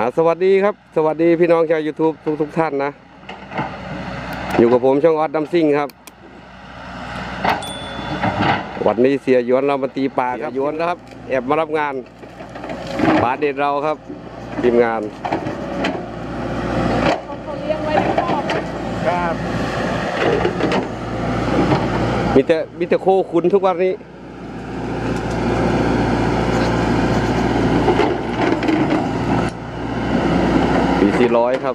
อ่าสวัสดีครับ สวัสดีพี่น้องชาว YouTube ทุกทุกๆท่านนะ อยู่กับผมช่องออดดัมซิ่งครับ วันนี้เสียหยวนเรามาตีปลาครับหยวนนะครับ แอบมารับงานปลาเด็ดเราครับทีมงานเขาเลี้ยงไว้ในคอกครับมีแต่มีแต่โคขุนทุกวันนี้ ปีสี่ร้อยครับ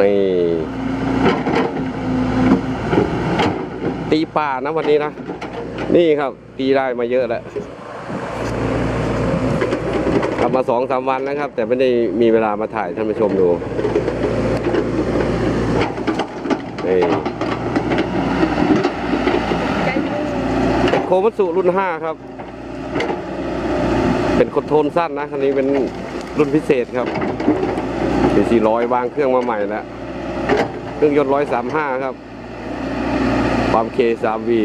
นี่ตีป่านะวันนี้นะ นี่ครับ ตีได้มาเยอะแล้วทำมาสองสามวันแล้วครับ แต่ไม่ได้มีเวลามาถ่ายท่านผู้ชมดูนี่ ใจมือ เป็น โคมัสุรุ่นห้าครับ เป็นคอนโทรลสั้นนะ คันนี้เป็นรุ่นพิเศษครับเป็นสี่ร้อยวางเครื่องมาใหม่แล้ว เครื่องยนต์ร้อยสามห้าครับ ความเคสามวี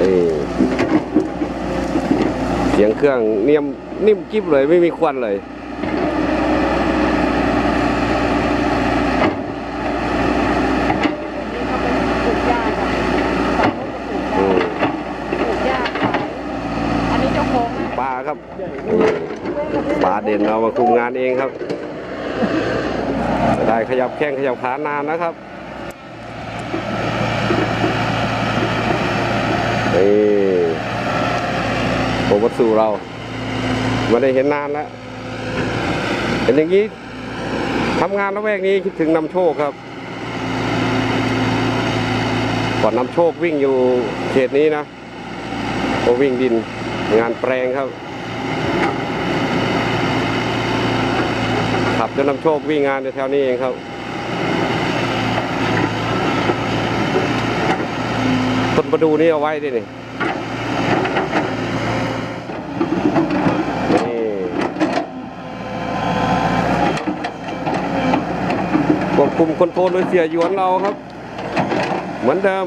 นี่เสียงเครื่องเนียมนิ่มกิ๊บเลยไม่มีควันเลย นี่เขาไปปลูกหญ้ากันฝั่งโน้นก็ปลูกหญ้า อืม ปลูกหญ้าขายอันนี้เจ้าของนะ ปลาครับปลา เด่นเรามาคุมงานเองครับ ได้ขยับแข้งขยับขานานนะครับนี่โอวัตสูเราไม่ได้เห็นนานแล้วเห็นอย่างนี้ทำงานละแวกนี้คิดถึงนำโชคครับ ก่อนนำโชควิ่งอยู่เขตนี้นะก็วิ่งดินงานแปลงครับ ขับจนนำโชควิ่งงานแถวนี้เองครับต้นประดูนี่เอาไว้ดินี่นี่ควบคุมคอนโทรลโดยเสียหยวนเราครับ เหมือนเดิม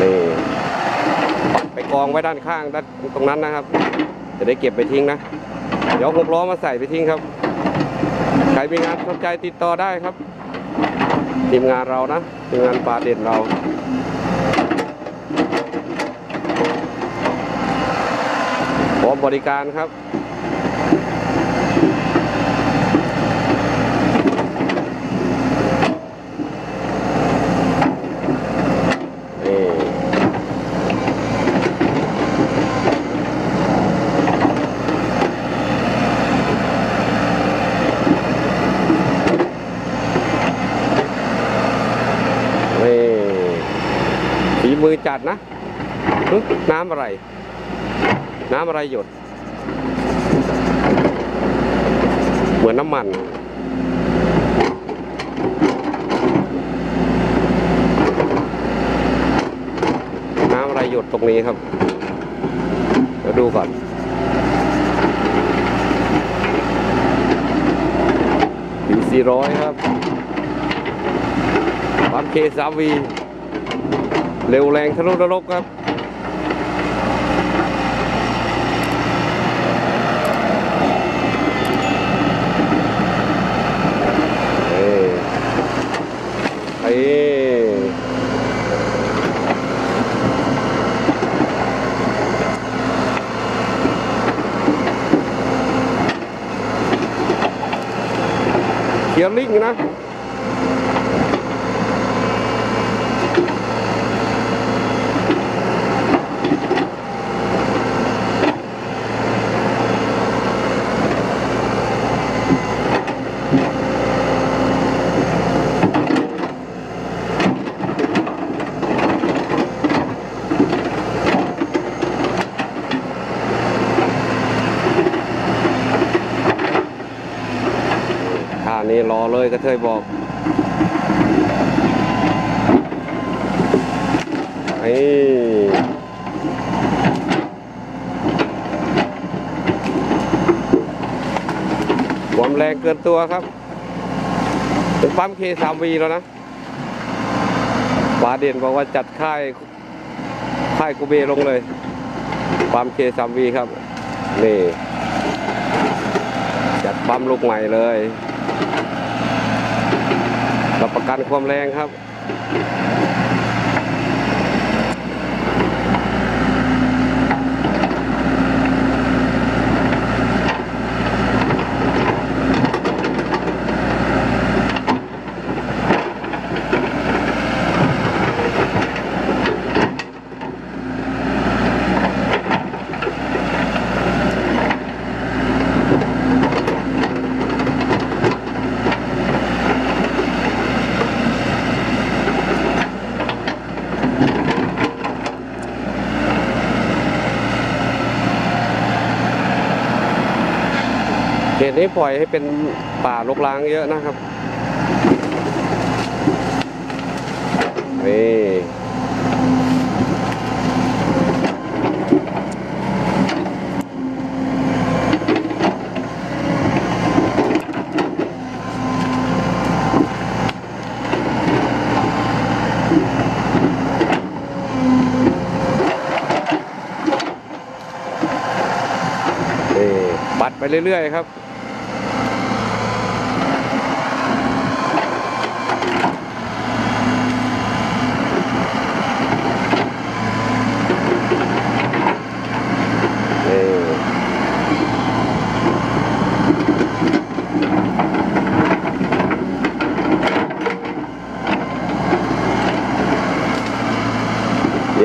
นี่ ไปกองไว้ด้านข้างด้านตรงนั้นนะครับ จะได้เก็บไปทิ้งนะ เดี๋ยวหกล้อมาใส่ไปทิ้งครับ ใครมีงานสนใจติดต่อได้ครับ ทีมงานเรานะทีมงานปลาเด่นเราพร้อมบริการครับ นี่นี่ฝีมือ จัดนะ น้ำอะไร น้ำอะไรหยด เหมือนน้ำมันน้ำอะไรหยดตรงนี้ครับเดี๋ยวดูก่อนปีสี่ร้อยครับปั๊มเคสาวี เร็วแรงทะลุนรกครับเอ้ยเอ้ยเขียวลิงนะ นี้รอเลยกระเทยบอกนี่ความแรงเกินตัวครับ เป็นปั๊มเคสามวีแล้วนะปาเด่นบอกว่าจัดค่ายค่ายกูเบลงเลย ปั๊มเคสามวีครับ นี่ จัดปั๊มลูกใหม่เลย รับประกันความแรงครับ นี้ปล่อยให้เป็นป่ารกร้างเยอะนะครับนี่ปัดไปเรื่อยๆครับ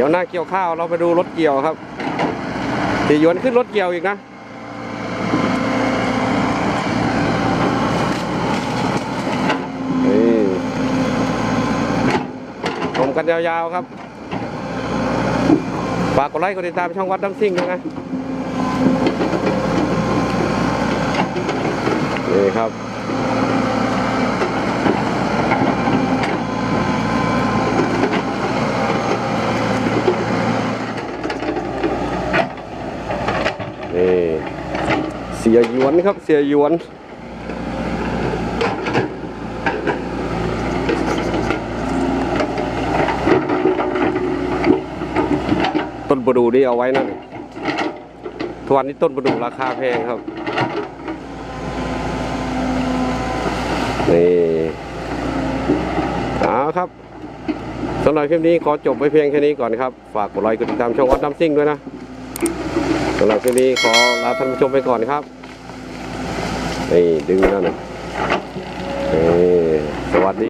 ยวหน้าเกี่ยวข้าวเราไปดูรถเกี่ยวครับตีหยวนขึ้นรถเกี่ยวอีกนะชมกันยาวๆครับฝากกดไลค์กดติดตามช่องวัดน้ำซิ่งด้วยนะนี่ครับ ยหยวนครับเสียหยวนต้นประดูนี่เอาไว้นั่นทุกวันนี้ต้นประดูราคาแพงครับ นี่เอาครับสำหรับคลิปนี้ขอจบไปเพียงแค่นี้ก่อนครับ ฝากกดไลค์กดติดตามช่องวัดน้ำซิ่งด้วยนะสำหรับคลิปนี้ขอลาท่านผู้ชมไปก่อนครับ นี่ดึงแล้วนะเออสวัสดี